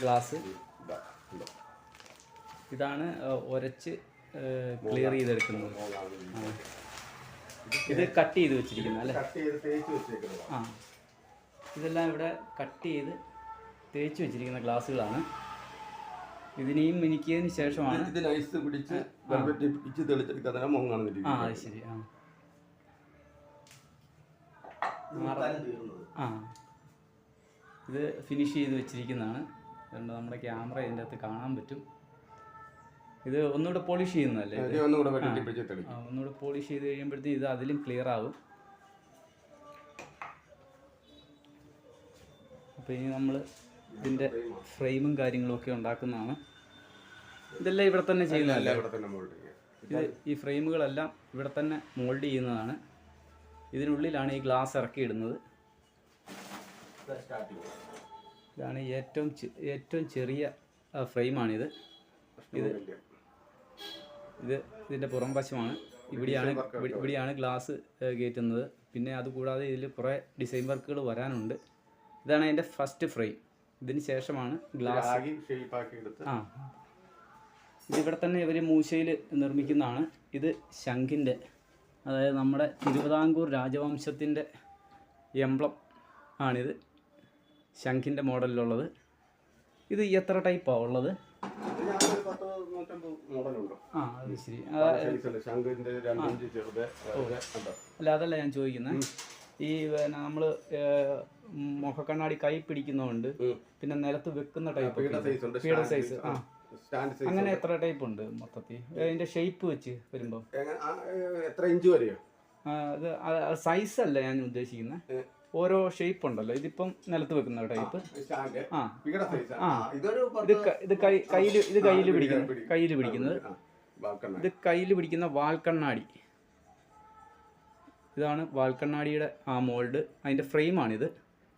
Glass. Glass ഇതാ ഇതാ. ഇതാണ് ഒരച്ച് ക്ലിയർ ചെയ്തെടുക്കുന്നത്. ഇത് കട്ട് ചെയ്ത് വെച്ചിരിക്കുന്നത് അല്ലേ? ആ. ഇതെല്ലാം ഇവിടെ കട്ട് ചെയ്ത് തേച്ച് വെച്ചിരിക്കുന്ന ഗ്ലാസ്സുകളാണ്. ഇതിനെയും മിനിക്കിയതിന് ശേഷമാണ് ഐസ് പിടിച്ച് വെൽവെറ്റ് മുഖം ആ ശരി ആ. ആ. ഇത് ഫിനിഷ് ചെയ്ത് വെച്ചിരിക്കുന്നതാണ്. അതുകൊണ്ട് നമ്മുടെ ക്യാമറ ഇതിന്റെ അകത്ത് കാണാൻ പറ്റും. ഇത് ഒന്നുകൂടെ പോളിഷ് ചെയ്യുന്നതല്ലേ ഒന്നുകൂടെ പോളിഷ് ചെയ്ത് കഴിയുമ്പോഴത്തേക്ക് ഇത് അതിലും ക്ലിയർ ആകും അപ്പോൾ ഇനി നമ്മൾ ഇതിന്റെ ഫ്രെയിമും കാര്യങ്ങളും ഒക്കെ ഉണ്ടാക്കുന്നതാണ്. ഇതെല്ലാം ഇവിടെ തന്നെ ചെയ്യുന്നതല്ലേ? ഇത് ഈ ഫ്രെയിമുകളെല്ലാം ഇവിടെ തന്നെ മോൾഡ് ചെയ്യുന്നതാണ്. ഇതിനുള്ളിലാണ് ഈ ഗ്ലാസ് ഇറക്കിയിടുന്നത്. സ്റ്റാർട്ടിങ് ഇതാണ് ഏറ്റവും ഏറ്റവും ചെറിയ ഫ്രെയിമാണിത്. ഇത് ഇത് ഇതിന്റെ പുറം വശമാണ് ഇവിടെയാണ് ഇവിടെയാണ് ഗ്ലാസ് കയറ്റുന്നത്. പിന്നെ അതുകൂടാതെ ഇതിൽ കുറേ ഡിസൈൻ വർക്കുകൾ വരാനുണ്ട്. ഇതാണ് അതിന്റെ ഫസ്റ്റ് ഫ്രെയിം. ഇതിന് ശേഷമാണ് ഗ്ലാസ്. ആ. ഇതിവിടെ തന്നെ ഇവർ മൂശയിൽ നിർമ്മിക്കുന്നതാണ്. ഇത് ശംഖിന്റെ അതായത് നമ്മുടെ തിരുവിതാംകൂർ രാജവംശത്തിന്റെ എംബ്ലം ആണിത്. ശംഖിന്റെ മോഡലിലുള്ളത്. ഇത് എത്ര ടൈപ്പാണ് ഉള്ളത്? ആ അത് ശരി. അല്ല? അതല്ല ഞാൻ ചോദിക്കുന്നത് ഈ നമ്മൾ മുഖക്കണ്ണാടി കൈ പിടിക്കുന്നതുകൊണ്ട് പിന്നെ നിലത്ത് വെക്കുന്ന ടൈപ്പ് പീഡ സൈസ് ആ. അങ്ങനെ എത്ര ടൈപ്പ് ഉണ്ട് മൊത്തത്തിൽ അതിന്റെ ഷേപ്പ് വെച്ച് വരുമ്പോൾ എത്ര ഇഞ്ച് വരെയോ? സൈസ് അല്ല ഞാൻ ഉദ്ദേശിക്കുന്നത് ഓരോ ഷേപ്പ് ഉണ്ടല്ലോ. ഇതിപ്പം നിലത്ത് വെക്കുന്ന ടൈപ്പ് ആ ആ. ഇത് ഇത് കൈ കയ്യിൽ ഇത് കയ്യിൽ പിടിക്കുന്നത് പിടി- കയ്യിൽ പിടിക്കുന്നത്. ഇത് കയ്യിൽ പിടിക്കുന്ന വാൽക്കണ്ണാടി. ഇതാണ് വാൽക്കണ്ണാടിയുടെ ആ മോൾഡ് അതിന്റെ ഫ്രെയിമാണിത്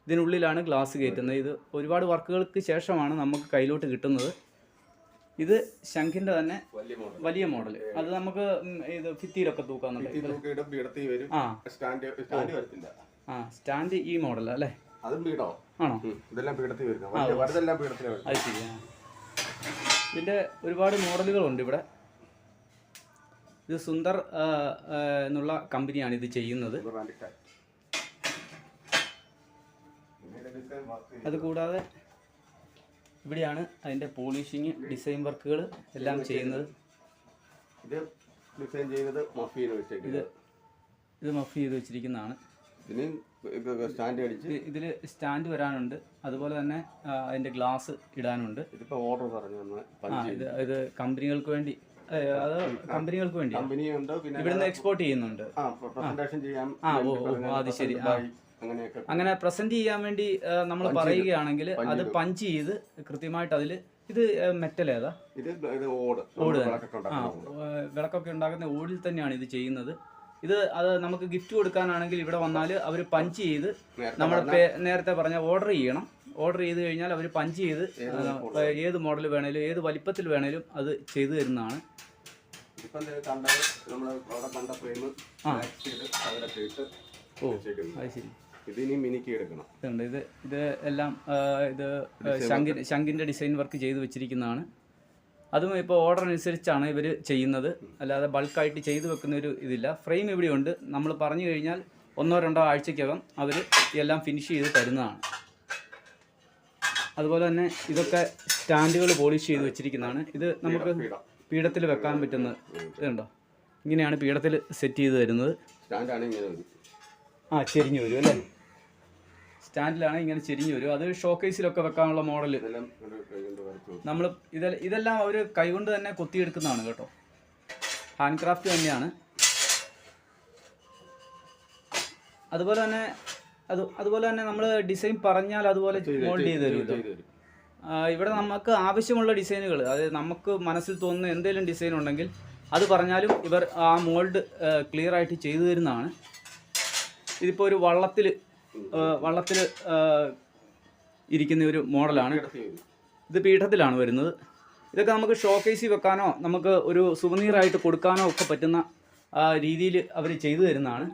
ഇതിനുള്ളിലാണ് ഗ്ലാസ് കയറ്റുന്നത്. ഇത് ഒരുപാട് വർക്കുകൾക്ക് ശേഷമാണ് നമുക്ക് കയ്യിലോട്ട് കിട്ടുന്നത്. ഇത് ശംഖിന്റെ തന്നെ വലിയ മോഡൽ അത് നമുക്ക് ഇത് ഭിത്തിയിലൊക്കെ തൂക്കാന്നുണ്ട് ആ. സ്റ്റാൻഡ് സ്റ്റാൻഡ് വരത്തില്ല. ആ സ്റ്റാൻഡ് ഈ മോഡൽ അല്ലേ? അതും പീഡോ ആണോ? ഇതെല്ലാം വരുന്നത്. വലുതെല്ലാം അത് ശരി. ഇതിന്റെ ഒരുപാട് മോഡലുകളുണ്ട് ഇവിടെ. ഇത് സുന്ദർ എന്നുള്ള കമ്പനിയാണ് ഇത് ചെയ്യുന്നത്. അതുകൂടാതെ ഇവിടെയാണ് അതിന്റെ പോളിഷിങ് ഡിസൈൻ വർക്കുകൾ എല്ലാം ചെയ്യുന്നത്. ഇത് ഡിസൈൻ വെച്ചേക്കുന്നത്. ഇത് മഫ് ചെയ്ത് വെച്ചിരിക്കുന്നതാണ്. സ്റ്റാൻഡ് അടിച്ച് ഇതിൽ സ്റ്റാൻഡ് വരാനുണ്ട്. അതുപോലെ തന്നെ അതിന്റെ ഗ്ലാസ് ഇടാനുണ്ട്. ഇതിപ്പോ ഓർഡർ പറഞ്ഞു ഇത് ഇത് കമ്പനികൾക്ക് വേണ്ടി അത് കമ്പനികൾക്ക് വേണ്ടി. കമ്പനി ഉണ്ട്? പിന്നെ ഇവിടുന്ന് എക്സ്പോർട്ട് ചെയ്യുന്നുണ്ട്. ആ ഓ, അത് ശരി. അങ്ങനെ പ്രസന്റ് ചെയ്യാൻ വേണ്ടി നമ്മൾ പറയുകയാണെങ്കിൽ അത് പഞ്ച് ചെയ്ത് കൃത്യമായിട്ട് അതിൽ ഇത് മെറ്റൽ ഏതാ? ഇത് ഓട്. ഓട്. വിളക്കൊക്കെ ഉണ്ടാക്കുന്ന ഓടിൽ തന്നെയാണ് ഇത് ചെയ്യുന്നത്. ഇത് അത് നമുക്ക് ഗിഫ്റ്റ് കൊടുക്കാനാണെങ്കിൽ ഇവിടെ വന്നാൽ അവർ പഞ്ച് ചെയ്ത് നമ്മൾ നമ്മുടെ നേരത്തെ പറഞ്ഞ ഓർഡർ ചെയ്യണം. ഓർഡർ ചെയ്ത് കഴിഞ്ഞാൽ അവർ പഞ്ച് ചെയ്ത് ഏത് മോഡൽ വേണേലും ഏത് വലിപ്പത്തിൽ വേണേലും അത് ചെയ്തു തരുന്നതാണ്. ഓ അത് ശരി. ഇത് ഇത് എല്ലാം ഇത് ശംഖി ഡിസൈൻ വർക്ക് ചെയ്ത് വെച്ചിരിക്കുന്നതാണ്. അതും ഇപ്പോൾ ഓർഡർ അനുസരിച്ചാണ് ഇവർ ചെയ്യുന്നത്. അല്ലാതെ ബൾക്കായിട്ട് ചെയ്തു വെക്കുന്ന ഒരു ഇതില്ല. ഫ്രെയിം ഇവിടെയുണ്ട്. നമ്മൾ പറഞ്ഞു കഴിഞ്ഞാൽ ഒന്നോ രണ്ടോ ആഴ്ചക്കകം അവർ എല്ലാം ഫിനിഷ് ചെയ്ത് തരുന്നതാണ്. അതുപോലെ തന്നെ ഇതൊക്കെ സ്റ്റാൻഡുകൾ പോളിഷ് ചെയ്ത് വെച്ചിരിക്കുന്നതാണ്. ഇത് നമുക്ക് പീഠം. പീഠത്തിൽ വെക്കാൻ പറ്റുന്ന ഇതുണ്ടോ? ഇങ്ങനെയാണ് പീഠത്തിൽ സെറ്റ് ചെയ്ത് തരുന്നത്. ആ ചെരിഞ്ഞു വരും അല്ലേ? സ്റ്റാൻഡിലാണ് ഇങ്ങനെ ചെരിഞ്ഞു വരും. അത് ഷോക്കേസിലൊക്കെ വെക്കാനുള്ള മോഡൽ. നമ്മൾ ഇതെ ഇതെല്ലാം അവർ കൈകൊണ്ട് തന്നെ കൊത്തിയെടുക്കുന്നതാണ് കേട്ടോ. ഹാൻഡ് ക്രാഫ്റ്റ് തന്നെയാണ്. അതുപോലെ തന്നെ അത് അതുപോലെ തന്നെ നമ്മൾ ഡിസൈൻ പറഞ്ഞാൽ അതുപോലെ മോൾഡ് ചെയ്ത് തരും ഇവിടെ നമുക്ക് ആവശ്യമുള്ള ഡിസൈനുകൾ അതായത് നമുക്ക് മനസ്സിൽ തോന്നുന്ന എന്തെങ്കിലും ഡിസൈൻ ഉണ്ടെങ്കിൽ അത് പറഞ്ഞാലും ഇവർ ആ മോൾഡ് ക്ലിയർ ആയിട്ട് ചെയ്തു തരുന്നതാണ്. ഇതിപ്പോൾ ഒരു വള്ളത്തിൽ വള്ളത്തിൽ ഇരിക്കുന്ന ഒരു മോഡലാണ്. ഇത് പീഠത്തിലാണ് വരുന്നത്. ഇതൊക്കെ നമുക്ക് ഷോക്കേസിൽ വെക്കാനോ നമുക്ക് ഒരു സുവനീറായിട്ട് കൊടുക്കാനോ ഒക്കെ പറ്റുന്ന രീതിയിൽ അവർ ചെയ്തു തരുന്നതാണ്.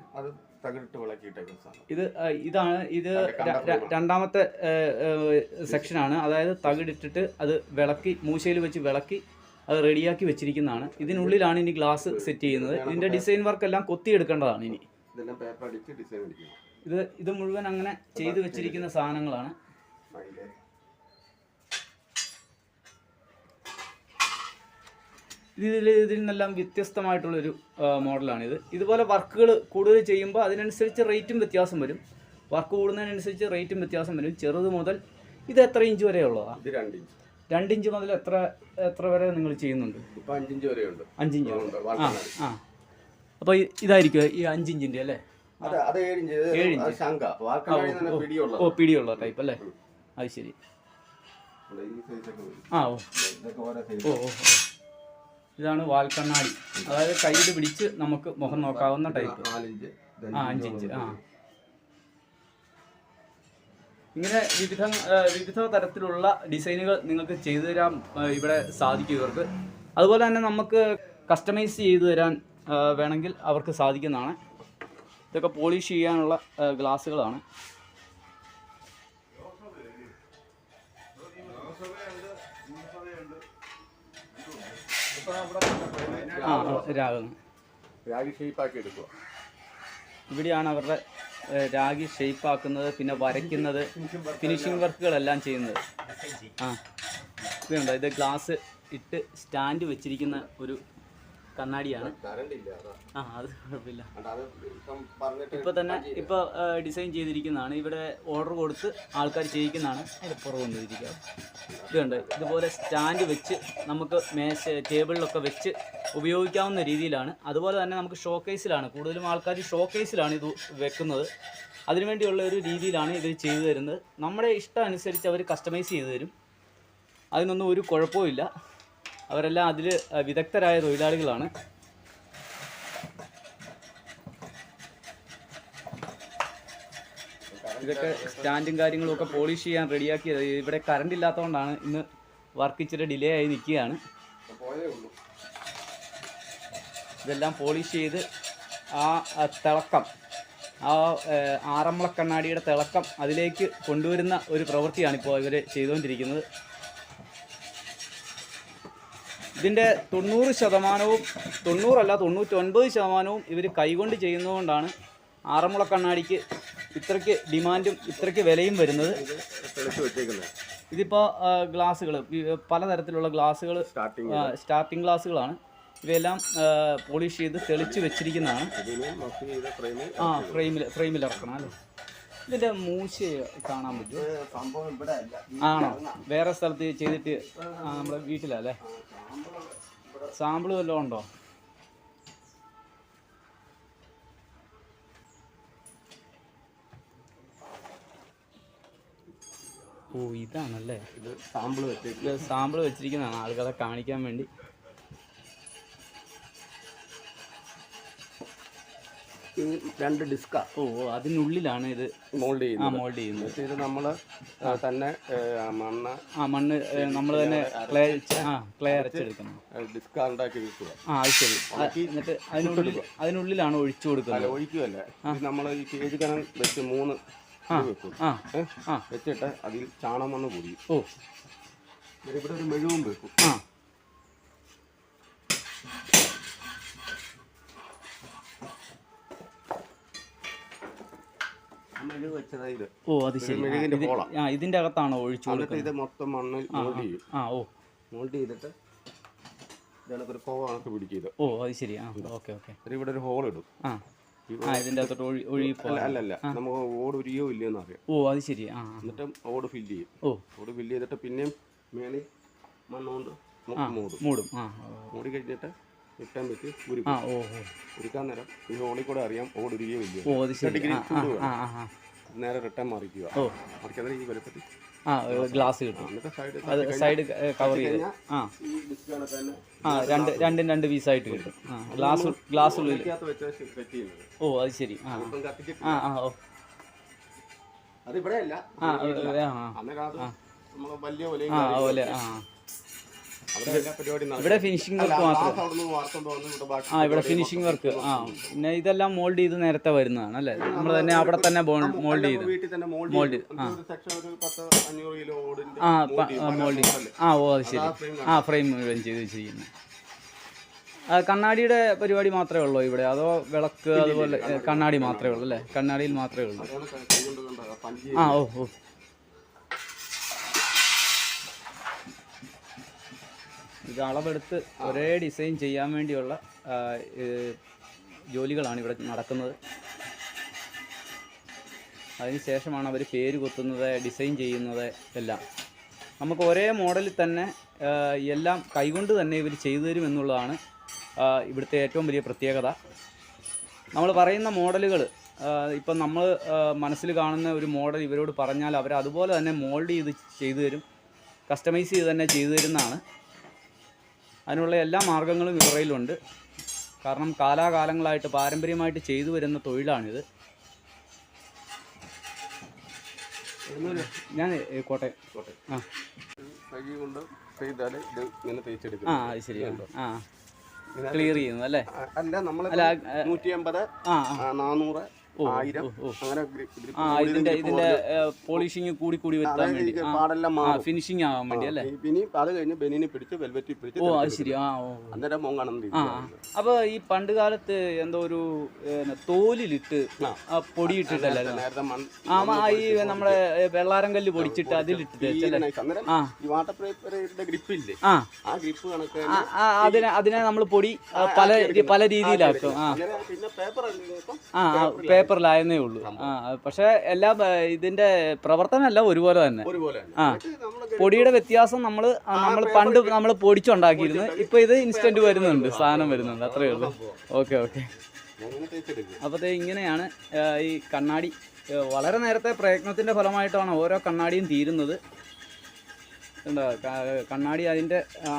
ഇത് ഇതാണ് ഇത് രണ്ടാമത്തെ സെക്ഷനാണ് അതായത് തകിടിട്ടിട്ട് അത് വിളക്കി മൂശയിൽ വെച്ച് വിളക്കി അത് റെഡിയാക്കി വെച്ചിരിക്കുന്നതാണ്. ഇതിനുള്ളിലാണ് ഇനി ഗ്ലാസ് സെറ്റ് ചെയ്യുന്നത്. ഇതിന്റെ ഡിസൈൻ വർക്കെല്ലാം കൊത്തിയെടുക്കേണ്ടതാണ് ഇനി. ഇതെല്ലാം പേപ്പർ അടിച്ച് ഡിസൈൻ ഇത് ഇത് മുഴുവൻ അങ്ങനെ ചെയ്തു വെച്ചിരിക്കുന്ന സാധനങ്ങളാണ്. ഇതിൽ ഇതിൽ നിന്നെല്ലാം വ്യത്യസ്തമായിട്ടുള്ളൊരു മോഡലാണിത് ഇതുപോലെ വർക്കുകൾ കൂടുതൽ ചെയ്യുമ്പോൾ അതിനനുസരിച്ച് റേറ്റും വ്യത്യാസം വരും. വർക്ക് കൂടുന്നതിനനുസരിച്ച് റേറ്റും വ്യത്യാസം വരും. ചെറുത് മുതൽ ഇത് എത്ര ഇഞ്ച് വരെ ഉള്ളതാണ് ഇത് രണ്ട് ഇഞ്ച്. രണ്ട് ഇഞ്ച് മുതൽ എത്ര എത്ര വരെ നിങ്ങൾ ചെയ്യുന്നുണ്ട്? ഇപ്പോൾ അഞ്ചിഞ്ച് വരെ. ഉണ്ട് അഞ്ചിഞ്ച് ആ ആ. അപ്പോൾ ഇതായിരിക്കും ഈ അഞ്ചിഞ്ചിന്റെ അല്ലേ? ഓ പിടിയുള്ള ടൈപ്പ് അല്ലേ? അത് ശരി. ആ ഓ. ഓ ഓ. ഇതാണ് വാൽക്കണ്ണാടി. അതായത് കയ്യിൽ പിടിച്ച് നമുക്ക് മുഖം നോക്കാവുന്ന ടൈപ്പ് ആ അഞ്ചിഞ്ച് അഞ്ചിഞ്ച് ആ. ഇങ്ങനെ വിവിധ വിവിധ തരത്തിലുള്ള ഡിസൈനുകൾ നിങ്ങൾക്ക് ചെയ്തു തരാൻ ഇവിടെ സാധിക്കും ഇവർക്ക് അതുപോലെ തന്നെ നമുക്ക് കസ്റ്റമൈസ് ചെയ്തു തരാൻ വേണമെങ്കിൽ അവർക്ക് സാധിക്കുന്നതാണ്. ഇതൊക്കെ പോളിഷ് ചെയ്യാനുള്ള ഗ്ലാസ്സുകളാണ്. ആ ആ, രാഗം രാഗി ഷേപ്പാക്കി എടുക്കുക ഇവിടെയാണ് അവരുടെ രാഗി ഷേപ്പ് ആക്കുന്നത് പിന്നെ വരയ്ക്കുന്നത് ഫിനിഷിംഗ് വർക്കുകളെല്ലാം ചെയ്യുന്നത്. ആ ഇതുണ്ടോ? ഇത് ഗ്ലാസ് ഇട്ട് സ്റ്റാൻഡ് വെച്ചിരിക്കുന്ന ഒരു കണ്ണാടിയാണ്. ആ അത് കുഴപ്പമില്ല. ഇപ്പൊ ഇപ്പം ഇപ്പോൾ തന്നെ ഇപ്പോൾ ഡിസൈൻ ചെയ്തിരിക്കുന്നതാണ്. ഇവിടെ ഓർഡർ കൊടുത്ത് ആൾക്കാർ ചെയ്യിക്കുന്നതാണ്. അതിൽ പുറകെ കൊണ്ടിരിക്കുക ഇതുണ്ട് ഇതുപോലെ സ്റ്റാൻഡ് വെച്ച് നമുക്ക് മേശ ടേബിളിലൊക്കെ വെച്ച് ഉപയോഗിക്കാവുന്ന രീതിയിലാണ്. അതുപോലെ തന്നെ നമുക്ക് ഷോക്കേസിലാണ് കൂടുതലും ആൾക്കാർ ഷോക്കേസിലാണ് ഇത് വെക്കുന്നത്. അതിനുവേണ്ടിയുള്ള ഒരു രീതിയിലാണ് ഇവർ ചെയ്തു തരുന്നത്. നമ്മുടെ ഇഷ്ടം അനുസരിച്ച് അവർ കസ്റ്റമൈസ് ചെയ്തു തരും. അതിനൊന്നും ഒരു കുഴപ്പമില്ല അവരെല്ലാം അതിൽ വിദഗ്ധരായ തൊഴിലാളികളാണ്. ഇതൊക്കെ സ്റ്റാൻഡും കാര്യങ്ങളും ഒക്കെ പോളിഷ് ചെയ്യാൻ റെഡിയാക്കിയത് ഇവിടെ കറണ്ട് ഇല്ലാത്തതുകൊണ്ടാണ് ഇന്ന് വർക്ക് ഇച്ചിരി ഡിലേ ആയി നിൽക്കുകയാണ്. ഇതെല്ലാം പോളിഷ് ചെയ്ത് ആ തിളക്കം ആ ആറമ്മള കണ്ണാടിയുടെ തിളക്കം അതിലേക്ക് കൊണ്ടുവരുന്ന ഒരു പ്രവൃത്തിയാണ് ഇപ്പോൾ ഇവർ ചെയ്തുകൊണ്ടിരിക്കുന്നത്. ഇതിന്റെ തൊണ്ണൂറ് ശതമാനവും തൊണ്ണൂറല്ല തൊണ്ണൂറ്റൊൻപത് ശതമാനവും ഇവർ കൈകൊണ്ട് ചെയ്യുന്നതുകൊണ്ടാണ് ആറന്മുള കണ്ണാടിക്ക് ഇത്രയ്ക്ക് ഡിമാൻഡും ഇത്രയ്ക്ക് വിലയും വരുന്നത്. ഇതിപ്പോൾ ഗ്ലാസ്സുകൾ പലതരത്തിലുള്ള ഗ്ലാസ്സുകൾ സ്റ്റാർട്ടിംഗ് ഗ്ലാസ്സുകളാണ്. ഇവയെല്ലാം പോളിഷ് ചെയ്ത് തെളിച്ച് വെച്ചിരിക്കുന്നതാണ്. ആ ഫ്രെയിമിൽ ഫ്രെയിമിൽ ഇറക്കണം അല്ലേ? ഇതിന്റെ മൂശ കാണാൻ പറ്റും ആണോ? വേറെ സ്ഥലത്ത് ചെയ്തിട്ട് നമ്മുടെ വീട്ടിലല്ലേ? സാമ്പിൾ വല്ലതും ഉണ്ടോ? ഓ ഇതാണല്ലേ? ഇത് സാമ്പിൾ വെച്ചിട്ട് ഇത് സാമ്പിൾ വെച്ചിരിക്കുന്നതാണ്. ആൾക്കാരെ കാണിക്കാൻ വേണ്ടി. രണ്ട് ഡിസ്കാണ് ഓ ഓ, അതിനുള്ളിലാണ് ഇത് മോൾഡ് ചെയ്യുന്നത്. ആ ചെയ്യുന്നത് മോൾഡ് ചെയ്യുന്നത്. എന്നിട്ട് ഇത് നമ്മൾ തന്നെ മണ്ണ് ആ മണ്ണ് നമ്മൾ തന്നെ ക്ലേ ആ ക്ലേ അരച്ചെടുക്കണം. ഡിസ്ക് ഉണ്ടാക്കി വെക്കുക. ആ അത് ശരി. ആ, എന്നിട്ട് അതിനുള്ളിൽ അതിനുള്ളിലാണ് ഒഴിച്ചു അല്ല കൊടുക്കുന്നത് ഒഴിക്കുകയല്ല ഇത് നമ്മൾ ഈ കേജ് കനം വെച്ച് മൂന്ന് ഇത് വെക്കും. ആ? ആ. വെച്ചിട്ട് അതിൽ ചാണം വന്ന് കൂടി ഓ ഇവിടെ ഒരു മെഴുവും വെക്കും. ആ. മെഴുക് വെച്ചതാ ഓ അത് ശരി. മെഴുകിന്റെ പോള. ആ ഇതിന്റെ അകത്താണോ ഒഴിച്ചു എന്നിട്ട് കൊടുക്കുന്നത്? ഇത് മൊത്തം മണ്ണിൽ മോൾഡ് ചെയ്യും. ആ ഓ. മോൾഡ് ചെയ്തിട്ട് ഇതാണ് ഒരു കോവ കണക്ക് പിടിക്കുക ഓ അത് ശരി. ആ ഓക്കെ ഓക്കെ. ഇവിടെ ഒരു ഹോൾ ഇടും. ആ. ആ ഇതിന്റെ അകത്തോട്ട് ഒഴി ഒഴുകി അല്ല അല്ല അല്ല. നമുക്ക് ഓട് ഉരിയോ ഇല്ലയോ എന്ന് അറിയാം ഓ അത് ശരി. ആ ആ. എന്നിട്ട് ഓട് ഫില്ല് ചെയ്യും. ഓ. ഓട് ഫില്ല് ചെയ്തിട്ട് പിന്നെയും മേളിൽ മണ്ണുകൊണ്ട് ആ മൂടും. മൂടും. ആ ഓ. മൂടി കഴിഞ്ഞിട്ട് ഇട്ടാൻ പറ്റി ഉരുക്കും. ആ ഓ ഓ. ഉരുക്കാൻ നേരം ഈ ഹോളിൽ കൂടെ അറിയാം ഓട് ഉരിയോ ഇല്ലയോ ഓ അത് ശരി. ഡിഗ്രി ആ ആ ചൂട് ആ ആ, ആ. നേരെ റിട്ടേൺ മറിക്കുക. ഓ. മറിക്കാതെ ഈ വലുപ്പത്തിൽ ആ ഗ്ലാസ് കിട്ടും. അത് സൈഡ് കവർ ചെയ്ത്. ആ. ആ രണ്ട് രണ്ടും രണ്ട് പീസായിട്ട് കിട്ടും. ആ ഗ്ലാസ് ഗ്ലാസ് ഉള്ളിൽ ഓ അത് ശരി. ആ. ആ ആ ആ ഓ. ആ ആ ആ. ആ. ഇവിടെ ഫിനിഷിംഗ് വർക്ക് മാത്രം. ആ ഇവിടെ ഫിനിഷിംഗ് വർക്ക് ആ പിന്നെ ഇതെല്ലാം മോൾഡ് ചെയ്ത് നേരത്തെ വരുന്നതാണ് അല്ലേ? നമ്മൾ തന്നെ അവിടെ തന്നെ മോൾഡ് ചെയ്ത്. മോൾഡ് ആ. ആ മോൾഡ് ആ ഓ അത് ശരി. ആ ഫ്രെയിം മുഴുവൻ ചെയ്ത് വെച്ചിരിക്കുന്നു. കണ്ണാടിയുടെ പരിപാടി മാത്രമേ ഉള്ളൂ ഇവിടെ? അതോ വിളക്ക് അതുപോലെ കണ്ണാടി മാത്രമേ ഉള്ളൂ അല്ലേ? കണ്ണാടിയിൽ മാത്രമേ ഉള്ളൂ. ആ ഓ ഓ. ഇത് അളവെടുത്ത് ഒരേ ഡിസൈൻ ചെയ്യാൻ വേണ്ടിയുള്ള ജോലികളാണ് ഇവിടെ നടക്കുന്നത്. അതിനുശേഷമാണ് അവർ പേര് കൊത്തുന്നത് ഡിസൈൻ ചെയ്യുന്നത് എല്ലാം. നമുക്ക് ഒരേ മോഡലിൽ തന്നെ എല്ലാം കൈകൊണ്ട് തന്നെ ഇവർ ചെയ്തു തരും എന്നുള്ളതാണ് ഇവിടുത്തെ ഏറ്റവും വലിയ പ്രത്യേകത. നമ്മൾ പറയുന്ന മോഡലുകൾ ഇപ്പം നമ്മൾ മനസ്സിൽ കാണുന്ന ഒരു മോഡൽ ഇവരോട് പറഞ്ഞാൽ അവർ അതുപോലെ തന്നെ മോൾഡ് ചെയ്ത് ചെയ്തു തരും കസ്റ്റമൈസ് ചെയ്ത് തന്നെ ചെയ്തു തരുന്നതാണ്. അതിനുള്ള എല്ലാ മാർഗങ്ങളും ഇവറയിലുണ്ട് കാരണം കാലാകാലങ്ങളായിട്ട് പാരമ്പര്യമായിട്ട് ചെയ്തു വരുന്ന തൊഴിലാണിത്. ഞാൻ കോട്ടയം കോട്ടയം കോട്ടെ. ആ. കൈ കൊണ്ട് ചെയ്താൽ ഇത് ഇങ്ങനെ തേച്ചെടുക്കും ആ അത് ശരിയാണ് ആ. ക്ലിയർ ചെയ്യുന്നു അല്ലേ? അല്ല നമ്മൾ അല്ല നൂറ്റി അമ്പത് നാനൂറ് ആയിരം. അങ്ങനെ ഇതിന്റെ ഇതിന്റെ പോളിഷിങ് കൂടി കൂടി വരുത്താൻ വേണ്ടി. പാടെല്ലാം ഫിനിഷിങ് ആവാൻ വേണ്ടി അല്ലേ? ഇനി അത് കഴിഞ്ഞ് ബെനിനെ പിടിച്ച് വെൽവെറ്റി പിടിച്ച് ഓ അത് ശരി. ആ ഓ അന്നേരം അപ്പോൾ ഈ പണ്ട് കാലത്ത് എന്തോ ഒരു തോലിലിട്ട് പൊടിയിട്ടിട്ടല്ലായിരുന്നു ആ ഈ നമ്മുടെ വെള്ളാരം കല്ല് പൊടിച്ചിട്ട് അതിലിട്ട് ഈ വാട്ടർ പേപ്പറിന്റെ ഗ്രിപ്പ് ഇല്ലേ ആ ഗ്രിപ്പ് കണക്ക് അതിനെ അതിനെ നമ്മൾ പൊടി പല പല രീതിയിലാക്കും. ആ. പിന്നെ പേപ്പർ ആ ആ, പേപ്പറിലായെന്നേ ഉള്ളൂ. ആ പക്ഷെ എല്ലാ ഇതിന്റെ ഇതിന്റെ പ്രവർത്തനമല്ല ഒരുപോലെ തന്നെ. ആ. പൊടിയുടെ വ്യത്യാസം നമ്മൾ നമ്മൾ പണ്ട് നമ്മൾ പൊടിച്ചുണ്ടാക്കിയിരുന്നു. ഇപ്പൊ ഇത് ഇൻസ്റ്റന്റ് വരുന്നുണ്ട് സാധനം വരുന്നുണ്ട്. അത്രയേ ഉള്ളൂ. Okay okay. അപ്പോഴത്തെ ഇങ്ങനെയാണ് ഈ കണ്ണാടി വളരെ നേരത്തെ പ്രയത്നത്തിന്റെ ഫലമായിട്ടാണ് ഓരോ കണ്ണാടിയും തീരുന്നത്. കണ്ണാടി അതിന്റെ ആ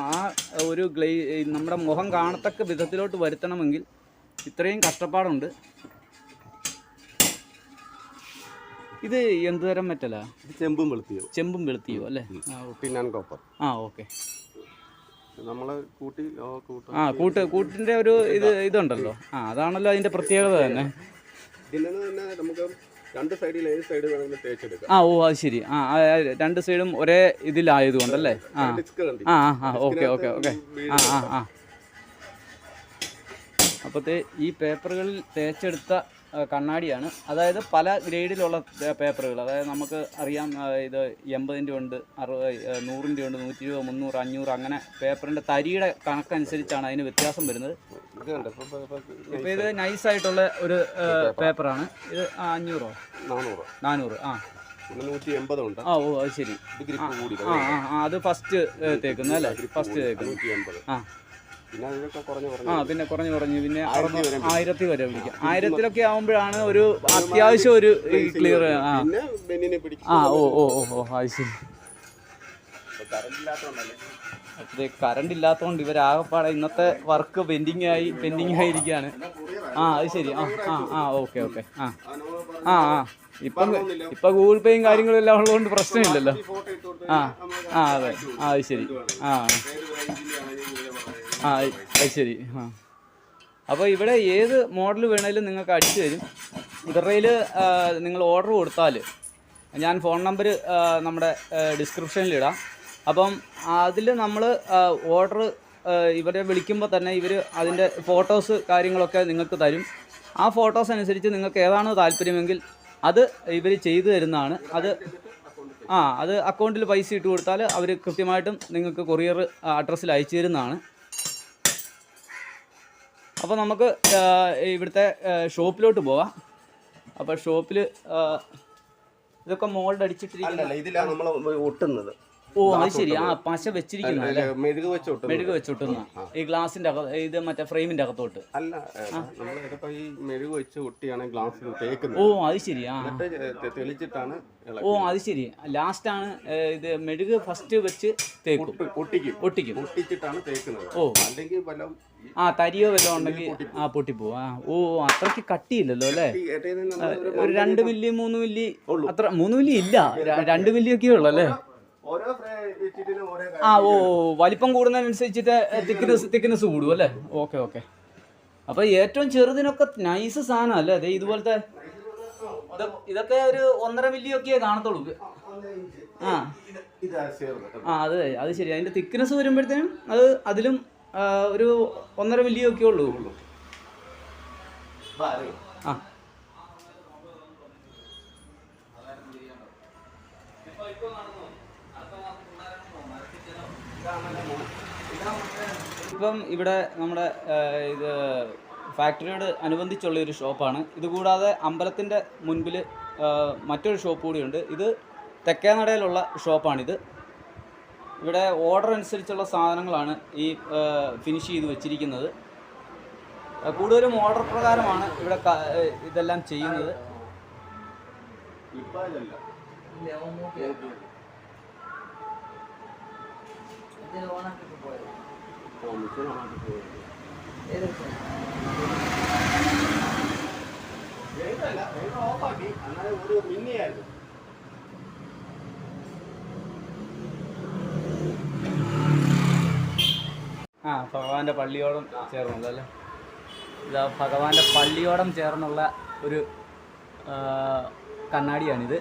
ഒരു ഗ്ലേ നമ്മുടെ മുഖം കാണത്തക്ക വിധത്തിലോട്ട് വരുത്തണമെങ്കിൽ ഇത്രയും കഷ്ടപ്പാടുണ്ട്. ഇത് എന്ത് തരം മെറ്റലാ? ചെമ്പും വെളുത്തിയോ. ചെമ്പും വെളുത്തിയോ അല്ലേ? പിന്നാൻ കോപ്പർ ആ ഓക്കെ. നമ്മൾ കൂട്ടി ആ കൂട്ട് കൂട്ടിന്റെ ഒരു ഇത് ഇതുണ്ടല്ലോ. ആ അതാണല്ലോ അതിന്റെ പ്രത്യേകത തന്നെ. നമുക്ക് രണ്ട് സൈഡിൽ ഏത് സൈഡ് വേണമെങ്കിലും തേച്ചെടുക്കാം. ആ ഓ അത് ശരി. ആ രണ്ട് സൈഡും ഒരേ ഇതിലായതുകൊണ്ടല്ലേ? ആ ആ. ആ ആ ഓക്കെ ഓക്കെ ഓക്കെ. ആ ആ ആ. അപ്പോഴത്തെ ഈ പേപ്പറുകളിൽ തേച്ചെടുത്ത കണ്ണാടിയാണ്. അതായത് പല ഗ്രേഡിലുള്ള പേപ്പറുകൾ. അതായത് നമുക്ക് അറിയാം ഇത് എൺപതിന്റെ ഉണ്ട് അറുപത് നൂറിന്റെ ഉണ്ട് നൂറ്റി ഇരുപത് മുന്നൂറ് അഞ്ഞൂറ് അങ്ങനെ പേപ്പറിന്റെ തരിയുടെ കണക്കനുസരിച്ചാണ് അതിന് വ്യത്യാസം വരുന്നത്. ഇപ്പോൾ ഇത് നൈസായിട്ടുള്ള ഒരു പേപ്പറാണ്. ഇത് അഞ്ഞൂറോ? നാനൂറ്. നാനൂറ് ആ. ആ ഓ അത് ശരി. ആ ആ അത് ഫസ്റ്റ് തേക്കുന്നത് അല്ലേ? ഫസ്റ്റ് തേക്കുന്നത്. നൂറ്റി ആ. ആ പിന്നെ കുറഞ്ഞു കുറഞ്ഞു. പിന്നെ ആയിരത്തി വരെ പിടിക്കാം. ആയിരത്തിലൊക്കെ ആവുമ്പോഴാണ് ഒരു അത്യാവശ്യം ഒരു ക്ലിയർ ആ. ആ ഓ ഓ ഓ ഓ അത് ശരി. അതെ കറണ്ട് ഇല്ലാത്തതുകൊണ്ട് ഇവരാകപ്പാടെ ഇന്നത്തെ വർക്ക് പെൻഡിങ് ആയി പെൻഡിങ് ആയിരിക്കുകയാണ് ആ അത് ശരി. ആ ആ ആ ഓക്കെ ഓക്കെ ആ. ആ ആ. ഇപ്പം ഇപ്പം ഗൂഗിൾ പേയും കാര്യങ്ങളും എല്ലാം ഉള്ളതുകൊണ്ട് പ്രശ്നമില്ലല്ലോ. ആ ആ അതെ. ആ അത് ശരി. ആ. ആ അത് ശരി ആ. അപ്പോൾ ഇവിടെ ഏത് മോഡൽ വേണേലും നിങ്ങൾക്ക് അടിച്ചു തരും. ഇവരുടെയിൽ നിങ്ങൾ ഓർഡർ കൊടുത്താൽ ഞാൻ ഫോൺ നമ്പർ നമ്മുടെ ഡിസ്ക്രിപ്ഷനിലിടാം അപ്പം അതിൽ നമ്മൾ ഓർഡർ ഇവരെ വിളിക്കുമ്പോൾ തന്നെ ഇവർ അതിന്റെ ഫോട്ടോസ് കാര്യങ്ങളൊക്കെ നിങ്ങൾക്ക് തരും. ആ ഫോട്ടോസ് അനുസരിച്ച് നിങ്ങൾക്ക് ഏതാണ് താല്പര്യമെങ്കിൽ അത് ഇവർ ചെയ്തു തരുന്നതാണ്. അത് ആ അത് അക്കൗണ്ടിൽ പൈസ ഇട്ട് കൊടുത്താൽ അവർ കൃത്യമായിട്ടും നിങ്ങൾക്ക് കൊറിയർ അഡ്രസ്സിൽ അയച്ചു തരുന്നതാണ്. അപ്പോൾ നമുക്ക് ഇവിടുത്തെ ഷോപ്പിലോട്ട് പോവാം. അപ്പോൾ ഷോപ്പിൽ ഇതൊക്കെ മോൾഡ് അടിച്ചിട്ടില്ല ഇതിലാണ് നമ്മൾ ഒട്ടുന്നത്. ഓ അത് ശരി. ആ പശ വെച്ചിരിക്കുന്ന മെഴുക് വെച്ചോട്ട് മെഴുക് വെച്ചോട്ടുന്ന. ഈ ഗ്ലാസിന്റെ ഇത് മറ്റേ ഫ്രെയിമിന്റെ അകത്തോട്ട്. അല്ല നമ്മൾ ഇതിപ്പോ ഈ മെഴുക് വെച്ച് ഒട്ടിയാണ് ഗ്ലാസ് തേക്കുന്നത്. ഓ അത് ശരി. ആ. തെളിച്ചിട്ടാണ് ഓ അത് ശരി. ലാസ്റ്റ് ആണ് ഇത് മെഴുക് ഫസ്റ്റ് വെച്ച് തേക്കും. ഒട്ടിക്കും ഒട്ടിക്കും ഒട്ടിച്ചിട്ടാണ് തേക്കുന്നത്. ഓ. അല്ലെങ്കിൽ വല്ല ആ തരിയോ വല്ലതും ഉണ്ടെങ്കിൽ ആ പൊട്ടിപ്പോ ആ ഓ അത്രയ്ക്ക് കട്ടിയില്ലല്ലോ അല്ലേ? ഒരു രണ്ട് മില്ലി മൂന്ന് മില്ലി അത്ര മൂന്ന് മില്ലി ഇല്ല. രണ്ട് മില്ലി. ഒക്കെ ഉള്ളു അല്ലേ? ആ ഓ വലിപ്പം കൂടുന്നതിനനുസരിച്ചിട്ട് തിക്നെസ് തിക്നെസ് കൂടും അല്ലേ? Okay okay. അപ്പൊ ഏറ്റവും ചെറുതിനൊക്കെ നൈസ് സാധനം അല്ലേ? അതെ ഇതുപോലത്തെ ഇതൊക്കെ ഒരു ഒന്നര മില്ലി ഒക്കെ കാണത്തുള്ളൂ. ആ ആ. അത് അത് ശരി. അതിന്റെ തിക്നെസ് വരുമ്പോഴത്തേനും അത് അതിലും ഒരു ഒന്നര മില്ലി ഒക്കെ ഉള്ളൂ. ആ. ഇപ്പം ഇവിടെ നമ്മുടെ ഇത് ഫാക്ടറിയോട് അനുബന്ധിച്ചുള്ള ഒരു ഷോപ്പാണ്. ഇതുകൂടാതെ അമ്പലത്തിന്റെ മുൻപിൽ മറ്റൊരു ഷോപ്പ് കൂടിയുണ്ട്. ഇത് തെക്കേനടയിലുള്ള ഷോപ്പാണിത്. ഇവിടെ ഓർഡർ അനുസരിച്ചുള്ള സാധനങ്ങളാണ് ഈ ഫിനിഷ് ചെയ്ത് വെച്ചിരിക്കുന്നത്. കൂടുതലും ഓർഡർ പ്രകാരമാണ് ഇവിടെ ഇതെല്ലാം ചെയ്യുന്നത്. ഇപ്പൊ ആ ഭഗവാന്റെ പള്ളിയോടം ചേർന്നുള്ള അല്ലേ ഇതാ ഭഗവാന്റെ പള്ളിയോടം ചേർന്നുള്ള ഒരു കണ്ണാടിയാണിത്.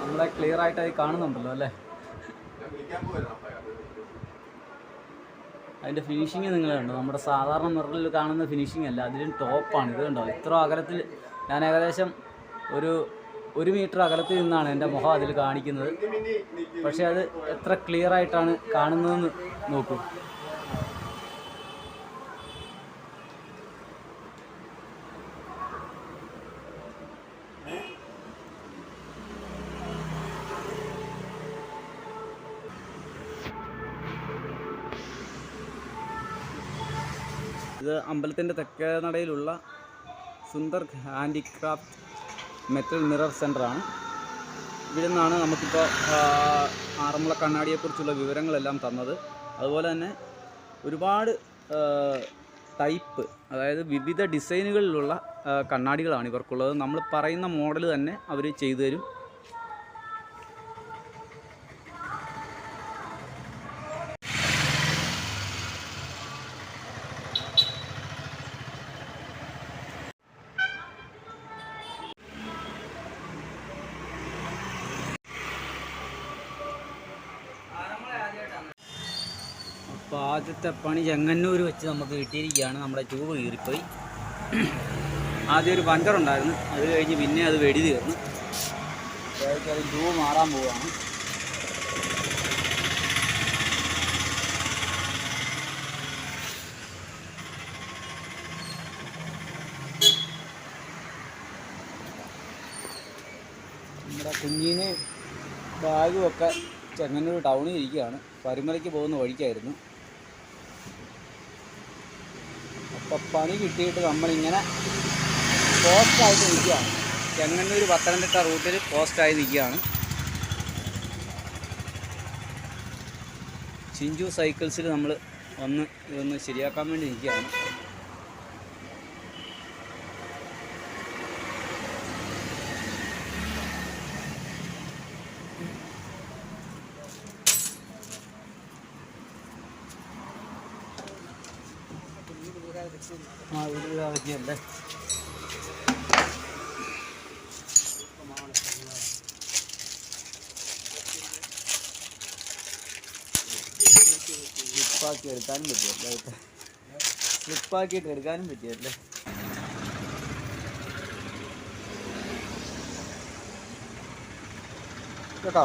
നമ്മളെ ക്ലിയർ ആയിട്ട് അത് കാണുന്നുണ്ടല്ലോ അല്ലേ? അതിന്റെ ഫിനിഷിങ് നിങ്ങൾ കണ്ടു? നമ്മുടെ സാധാരണ മിററിൽ കാണുന്ന ഫിനിഷിംഗ് അല്ല. അതിലും ടോപ്പാണ് ഇത് കണ്ടോ? ഇത്ര അകലത്തിൽ ഞാൻ ഏകദേശം ഒരു ഒരു മീറ്റർ അകലത്തിൽ നിന്നാണ് എന്റെ മുഖം അതിൽ കാണിക്കുന്നത്. പക്ഷേ അത് എത്ര ക്ലിയർ ആയിട്ടാണ് കാണുന്നതെന്ന് നോക്കൂ. അമ്പലത്തിന്റെ തെക്കേ നടയിലുള്ള സുന്ദർ ഹാൻഡിക്രാഫ്റ്റ് മെറ്റൽ മിറർ സെന്ററാണ്. ഇവിടെ നിന്നാണ് നമുക്കിപ്പോൾ ആറന്മുള കണ്ണാടിയെക്കുറിച്ചുള്ള വിവരങ്ങളെല്ലാം തന്നത്. അതുപോലെ തന്നെ ഒരുപാട് ടൈപ്പ് അതായത് വിവിധ ഡിസൈനുകളിലുള്ള കണ്ണാടികളാണ് ഇവർക്കുള്ളത്. നമ്മൾ പറയുന്ന മോഡൽ തന്നെ അവർ ചെയ്തു തരും. പണി ചെങ്ങന്നൂർ വെച്ച് നമുക്ക് കിട്ടിയിരിക്കുകയാണ്. നമ്മുടെ ട്യൂബ് കീറിപ്പോയി. ആദ്യം ഒരു പഞ്ചർ ഉണ്ടായിരുന്നു. അത് കഴിഞ്ഞ് പിന്നെ അത് വെടി തീർന്നു. അത് ട്യൂബ് മാറാൻ പോവുകയാണ്. നമ്മുടെ കുഞ്ഞിന് ബാഗുമൊക്കെ ചെങ്ങന്നൂർ ടൗണിൽ ഇരിക്കുകയാണ്. പരുമലയ്ക്ക് പോകുന്ന വഴിക്കായിരുന്നു. അപ്പോൾ പണി കിട്ടിയിട്ട് നമ്മളിങ്ങനെ പോസ്റ്റായിട്ട് നിൽക്കുകയാണ്. ചെങ്ങന്നൂർ പത്തനംതിട്ട റൂട്ടിൽ പോസ്റ്റായി നിൽക്കുകയാണ്. ചിഞ്ചു സൈക്കിൾസിൽ നമ്മൾ ഒന്ന് ഇതൊന്ന് ശരിയാക്കാൻ വേണ്ടി നിൽക്കുകയാണ്. പറ്റിയല്ലേ സ്ലിപ്പാക്കി എടുക്കാനും പറ്റിയല്ലേ സ്ലിപ്പാക്കിയിട്ട് എടുക്കാനും പറ്റിയല്ലേ? കേട്ടോ